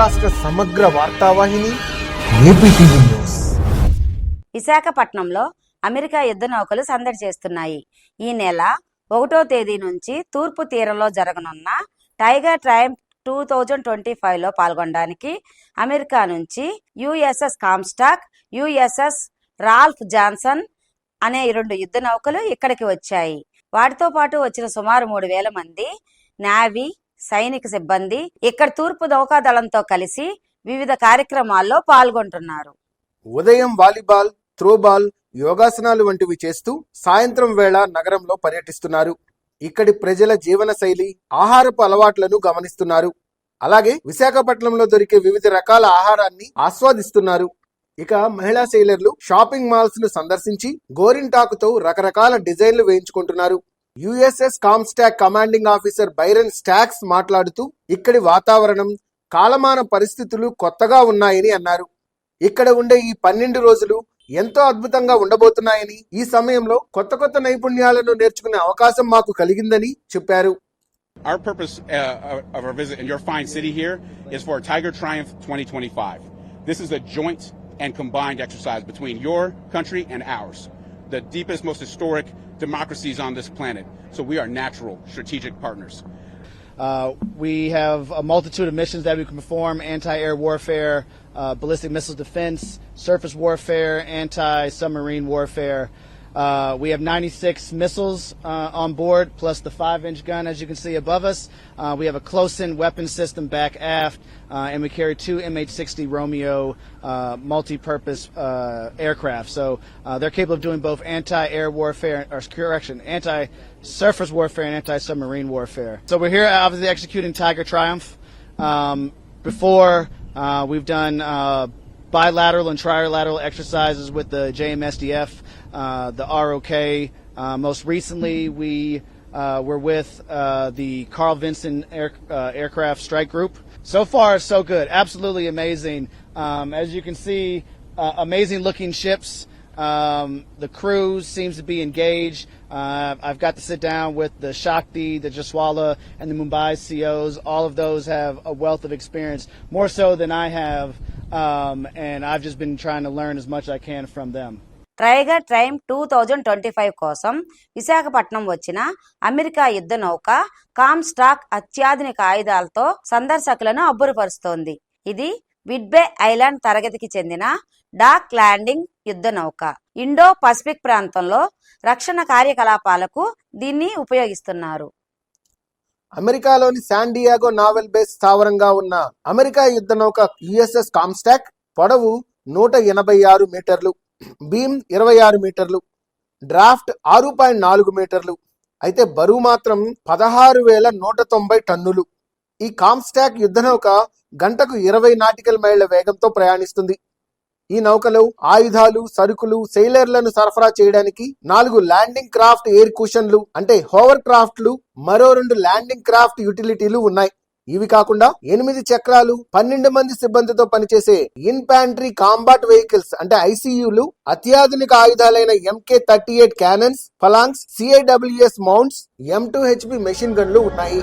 రాష్ట్ర సమగ్ర వార్తావాహిని న్యూస్. విశాఖపట్నంలో అమెరికా యుద్ధ నౌకలు సందడి చేస్తున్నాయి. ఈ నెల ఒకటో తేదీ నుంచి తూర్పు తీరంలో జరగనున్న Tiger Triumph two thousand twenty ఫైవ్లో పాల్గొనడానికి అమెరికా నుంచి USS Comstock USS Ralph Johnson అనే రెండు యుద్ధ నౌకలు ఇక్కడికి వచ్చాయి. వాటితో పాటు వచ్చిన సుమారు మూడు వేల మంది నావీ సైనిక సిబ్బంది ఇక్కడ తూర్పు నౌకాదళంతో కలిసి వివిధ కార్యక్రమాల్లో పాల్గొంటున్నారు. ఉదయం వాలీబాల్ త్రోబాల్ యోగాసనాలు వంటివి చేస్తూ సాయంత్రం వేళ నగరంలో పర్యటిస్తున్నారు. ఇక్కడి ప్రజల జీవన శైలి ఆహారపు అలవాట్లను గమనిస్తున్నారు. అలాగే విశాఖపట్నంలో దొరికే వివిధ రకాల ఆహారాన్ని ఆస్వాదిస్తున్నారు. ఇక మహిళా సెయిలర్లు షాపింగ్ మాల్స్ను సందర్శించి గోరింటాకుతో రకరకాల డిజైన్లు వేయించుకుంటున్నారు. USS Comstock commanding officer Byron Stacks మాట్లాడుతూ ఇక్కడి వాతావరణం కాలమాన పరిస్థితులు కొత్తగా ఉన్నాయని అన్నారు ఇక్కడ ఉండే ఈ పన్నెండు రోజులు ఎంతో అద్భుతంగా ఉండబోతున్నాయని ఈ సమయంలో కొత్త కొత్త నైపుణ్యాలను నేర్చుకునే అవకాశం మాకు కలిగిందని చెప్పారు Our purpose uh, of our visit in your fine city here is for Tiger Triumph 2025. This is a joint and combined exercise between your country and ours, the deepest, most historic democracies on this planet. So we are natural, strategic partners. Uh, we have a multitude of missions that we can perform anti-air warfare, uh, ballistic missile defense, surface warfare, anti-submarine warfare. Uh, we have 96 missiles uh, on board, plus the 5-inch gun, as you can see above us. Uh, we have a close-in weapon system back aft, uh, and we carry two MH-60 Romeo uh, multi-purpose uh, aircraft. So they're capable of doing both anti-air warfare, or correction, anti-surface warfare and anti-submarine warfare. So we're here, obviously, executing Tiger Triumph. Um, before, we've done bilateral and trilateral exercises with the JMSDF, uh, the ROK. Uh, most recently, we uh, were with uh, the Carl Vinson Air, uh, Aircraft Strike Group. So far, so good. Absolutely amazing. Um, as you can see, amazing looking ships. Um, the crew seems to be engaged. Uh, I've got to sit down with the Shakti, the Jaswala, and the Mumbai COs. All of those have a wealth of experience, more so than I have, um, and I've just been trying to learn as much as I can from them. Tiger Triumph two thousand twenty five కోసం విశాఖపట్నం వచ్చిన America యుద్ధ నౌక కామ్స్టాక్ అత్యాధునిక ఆయుధాలతో సందర్శకులను అబ్బురపరుస్తోంది. ఇది విడ్బే island తరగతికి చెందిన dock landing యుద్ధ నౌక. ఇండో పసిఫిక్ ప్రాంతంలో రక్షణ కార్యకలాపాలకు దీన్ని ఉపయోగిస్తున్నారు. అమెరికాలోని శాన్ డియాగో నావెల్ బేస్ స్థావరంగా ఉన్న అమెరికా యుద్ధ నౌక యుఎస్ఎస్ కామ్స్టాక్ పొడవు నూట ఎనభై ఆరు మీటర్లు బీమ్ ఇరవై ఆరు మీటర్లు డ్రాఫ్ట్ ఆరు పాయింట్ నాలుగు మీటర్లు అయితే బరువు మాత్రం పదహారు వేల నూట తొంభై టన్నులు. ఈ కామ్స్టాక్ యుద్ధ నౌక గంటకు ఇరవై నాటికల్ మైళ్ళ వేగంతో ప్రయాణిస్తుంది. ఈ నౌకలో ఆయుధాలు సరుకులు సెయిలర్లను సరఫరా చేయడానికి నాలుగు ల్యాండింగ్ క్రాఫ్ట్ ఎయిర్ కుషన్లు అంటే హోవర్ క్రాఫ్ట్లు మరో రెండు ల్యాండింగ్ క్రాఫ్ట్ యుటిలిటీలు ఉన్నాయి. ఇవి కాకుండా ఎనిమిది చక్రాలు పన్నెండు మంది సిబ్బందితో పనిచేసే ఇన్ఫాంట్రీ కాంబాట్ వెహికల్స్ అంటే ఐసీయూలు అత్యాధునిక ఆయుధాలైన MK thirty eight cannons Phalanx CIWS mounts M two HP machine గన్లు ఉన్నాయి.